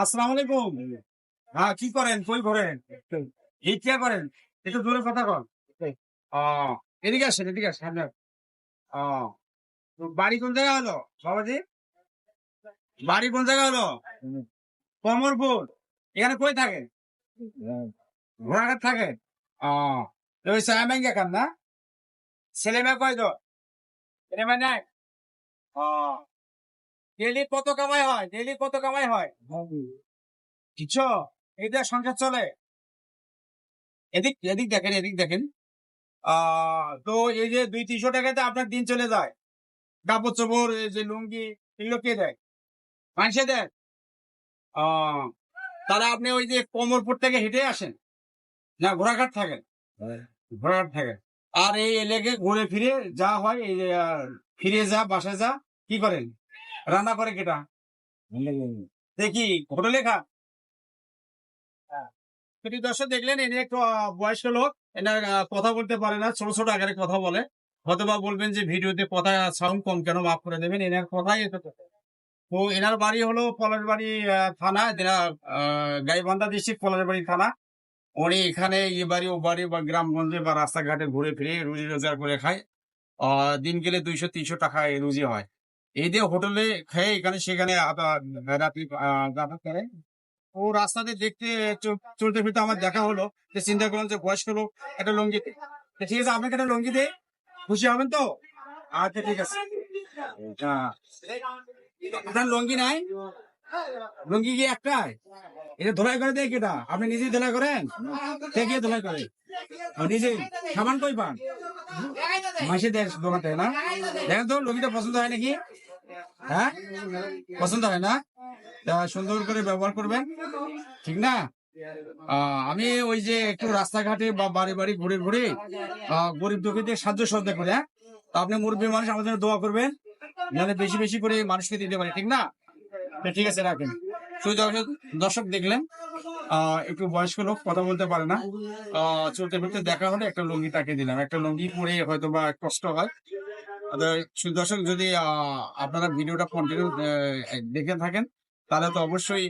আসসালামু আলাইকুম। হ্যাঁ কি করেন? কই করেন এই কে করেন? একটু দূরে কথা কন। এদিকে আসেন এদিকে আসেন বাড়ি কোন জায়গা হলো, বাবাজি? বাড়ি কোন জায়গা হলো? কমরপুর এখানে কই থাকেন? ঘোড়াঘাট থাকেন? ও ওই খান না? ছেলে মেয়ে কয় তো ছেলে মেয়ে নাই ডেলি কত কামাই হয়? ডেলি কত কামাই হয়? কিছু এইটা সংসার চলে। এদিক এদিক দেখেন এদিক দেখেন। তো এই যে দুই তিনশো টাকাতে আপনার দিন চলে যায়। কাপড় চোপড় এই যে লুঙ্গি এগুলো কে দেয়? মানুষে দেয়। তাহলে আপনি ওই যে কোমরপুর থেকে হেঁটে আসেন। না ঘোড়াঘাট থাকেন। ঘোড়াঘাট থাকেন। আর এই এলাকে ঘুরে ফিরে যা হয় এই ফিরে যা বাসায় যা কি করেন? রান্না করে কেটা? দেখি হোটেলে খা যদি দর্শক দেখলেন এনে একটু বয়স্ক লোক এনার কথা বলতে পারে না ছোট ছোট আকারে কথা বলে। হয়তোবা বলবেন যে ভিডিওতে কথা সাউন্ড কম কেন? মাফ করে দেবেন এনার কথাই এত তো এনার বাড়ি হলো পলাশ বাড়ি থানা গাইবান্ধা ডিস্ট্রিক্ট পলাশ বাড়ি থানা। উনি এখানে এই বাড়ি ও বাড়ি বা গ্রামগঞ্জে বা রাস্তাঘাটে ঘুরে ফিরে রুজি রোজগার করে খায়। আহ, দিন গেলে দুইশো তিনশো টাকা রুজি হয়। এই যে হোটেলে খেয়ে এখানে সেখানে রাত্রি যাতায়াত করে। ও রাস্তাতে দেখতে চলতে ফিরতে আমার দেখা হলো যে চিন্তা করলাম যে বয়স্ক লোক, একটা লঙ্গি। ঠিক আছে, আপনাকে একটা লঙ্গি দে, খুশি হবেন তো? আচ্ছা ঠিক আছে। লঙ্গি নাই? লঙ্গি কি একটাই? এটা ধোলাই করে দেয় কেটা আপনি নিজেই ধোলাই করেন? কে ধোলাই করে? নিজেই। সামান কই পান? মাসে দেয় দোকান থেকে না? দেখেন তো, লঙ্গিটা পছন্দ হয় নাকি? হ্যাঁ? পছন্দ হয় না? তা সুন্দর করে ব্যবহার করবেন, ঠিক না? আমি ওই যে একটু রাস্তাঘাটে বা বাড়ি বাড়ি ঘুরে ঘুরে গরিব দুঃখীদের সাহায্য সহায়তা করে হ্যাঁ? তো আপনি মুরব্বী মানুষ, আমাদের দোয়া করবেন, যাতে বেশি বেশি করে মানুষকে দিতে পারে, ঠিক না? ঠিক আছে, রাখেন। শুধু দর্শক দেখলেন একটু বয়স্ক লোক কথা বলতে পারে না। চলতে ফিরতে দেখা হলে একটা লুঙ্গি তাকে দিলাম। একটা লুঙ্গি পরে হয়তো বা কষ্ট হয়। তো দর্শক, যদি আপনারা ভিডিওটা কন্টিনিউ দেখে থাকেন, তাহলে তো অবশ্যই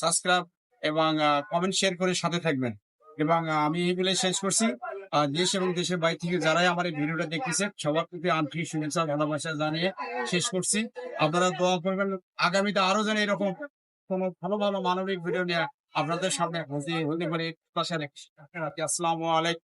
সাবস্ক্রাইব এবং কমেন্ট শেয়ার করে সাথে থাকবেন। এবং আমি এই বলে শেষ করছি। দেশ এবং দেশের বাইরে থেকে যারাই আমার এই ভিডিওটা দেখতেছে, সবার প্রতি আন্তরিক শুভেচ্ছা, ভালোবাসা জানিয়ে শেষ করছি। আপনারা দোয়া করবেন। আগামীতে আরও যেন এরকম কোনো ভালো ভালো মানবিক ভিডিও নিয়ে আপনাদের সামনে হাজির হতে পারে আসসালামু আলাইকুম